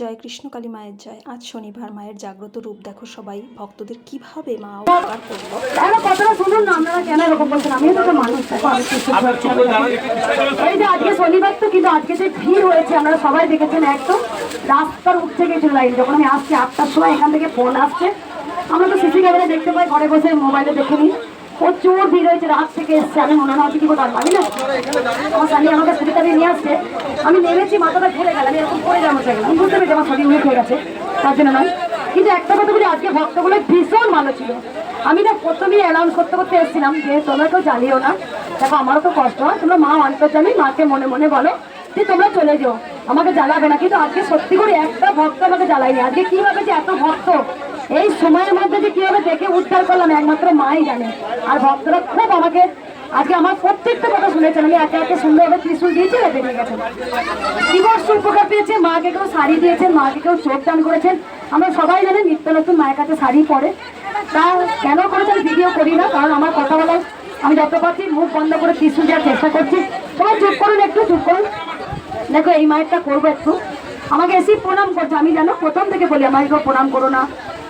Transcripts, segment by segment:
জয় কৃষ্ণ কালী মায়ের জয়। আজ শনিবার মায়ের জাগ্রত রূপ দেখো সবাই। ভক্তদের কীভাবে মা উপকার করল? কথাটা শুনুন না আপনারা কেন এরকম বলছেন তো মানুষ আমি হচ্ছি। এই যে আজকে শনিবার তো কিন্তু আজকে যে ভিড় হয়েছে আপনারা সবাই দেখেছেন একদম। রাস্তার উঠতে গেছিল লাইন। যখন আমি আসছি আটটার সময় এখান থেকে ফোন আসছে আমরা তো সিসি ক্যামেরা দেখতে পাই ঘরে বসে মোবাইলে দেখে নিই। প্রচুর ভিড় হয়েছে রাত থেকে এসছে। আমি মনে হয় কি কোথাও পারি না। আমার স্বামী আমাকে স্কুটি চালিয়ে নিয়ে আসছে। আমি নেমেছি, মাথাটা ঘুরে গেল আমি এরকম পড়ে যাব চাইলাম আমি বুঝতে পেরেছি আমার শরীর উইক হয়ে গেছে, তার জন্য নয়। কিন্তু একটা কথা বলি, আজকে ভক্তগুলো ভীষণ ভালো ছিল। আমি না প্রথমেই অ্যানাউন্স করতে করতে এসেছিলাম যে, তোমরা কেউ জ্বালিও না। দেখো, আমারও তো কষ্ট হয়। তোমরা মা অন্তর্জামী মাকে মনে মনে বলো যে, তোমরা চলে যাও। আমাকে জ্বালাবে না। কিন্তু আজকে সত্যি করে একটা ভক্ত আমাকে জ্বালায়নি। আজকে কীভাবে যে এত ভক্ত এই সময়ের মধ্যে যে কীভাবে দেখে উদ্ধার করলাম, একমাত্র মাই জানে। আর ভক্তরা খুব আমাকে, আজকে আমার প্রত্যেকটা কথা শুনেছেন। আমি একে একে সুন্দরভাবে ত্রিশুল দিয়েছি আর বেরিয়ে গেছেন। দিবস উপকার পেয়েছে, মাকে কেউ শাড়ি দিয়েছেন, মাকে কেউ চোখ দান করেছেন। আমরা সবাই জানি নিত্য নতুন মায়ের কাছে শাড়ি পরে। তা কেন করেছে আমি ভিডিও করি না, কারণ আমার কথা বলার, আমি যত পারছি মুখ বন্ধ করে ত্রিশুল দেওয়ার চেষ্টা করছি। সবাই চুপ করুন একটু, চুপ করুন। দেখো, এই মায়েরটা করব একটু। আমাকে এসে প্রণাম করছে, আমি জানো প্রথম থেকে বলি, আমাকে প্রণাম করো না।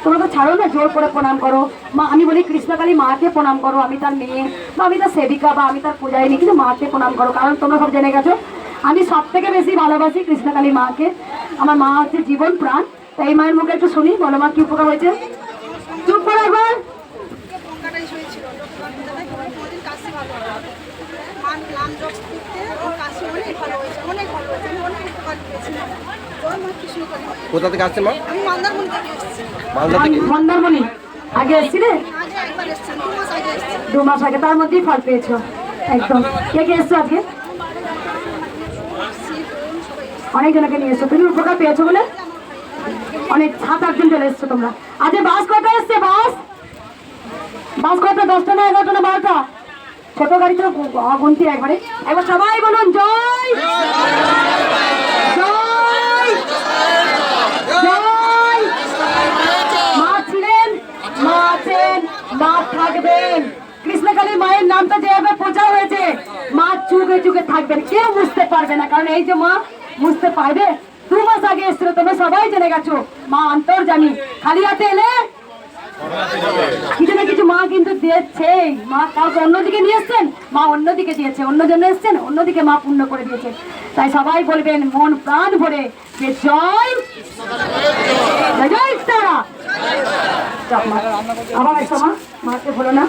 তোমরা তো ছাড়ো না, জোর করে প্রণাম করো। মা, আমি বলি, কৃষ্ণকালী মাকে প্রণাম করো, আমি তার মেয়ে। বা আমি তার সেবিকা বা আমি তার পূজায়নি কিন্তু মাকে প্রণাম করো। কারণ তোমরা সব জেনে গেছো, আমি সব থেকে বেশি ভালোবাসি কৃষ্ণকালী মাকে। আমার মা হচ্ছে জীবন প্রাণ। তাই এই মায়ের মুখে একটু শুনি, বলো মা, কি উপকার হয়েছে? চুপ করে একবার মান নাম জপ করতে ওর কাশি অনেক ভালো হয়েছে অনেক ভালো হয়েছে। আমি অনেক উপকার পেয়েছিলাম জয় মা কৃষ্ণ করি কোথা থেকে আসছে মা? আমি মন্দারমণি থেকে এসেছি। মালদা থেকে? মন্দারমণি। আগে এসছিলে? আগে একবার এসেছি দু মাস আগে এসেছি। দু মাস আগে। তার মধ্যেই ফল পেয়েছ। একদম। কে কে এসছো আজকে? অনেক জনকে নিয়ে এসছো। তুমি উপকার পেয়েছ বলে? অনেক সাত আটজন চলে এসছো তোমরা। আজকে বাস কটা এসছে বাস? বাস কটা দশটা না এগারোটা না বারোটা? ছোট গাড়ি তো গুনতি একবারে। একবার সবাই বলুন, জয়! মা মায়ের নামটা হয়েছে, মা চুগে কেউ বুঝতে না, কারণ এই যে মা বুঝতে পারবে মাস আগে সবাই জেনে গেছো, মা খালি হাতে এলে? কিন্তু দিয়েছেই মা কাউকে অন্যদিকে নিয়ে এসছেন? মা অন্যদিকে দিয়েছে। অন্য জন্য এসছেন, অন্যদিকে মা পূর্ণ করে দিয়েছে। তাই সবাই বলবেন, মন প্রাণ ভরে যে জয় জয় তারা। আবার একটা মা, মাকে বলো না।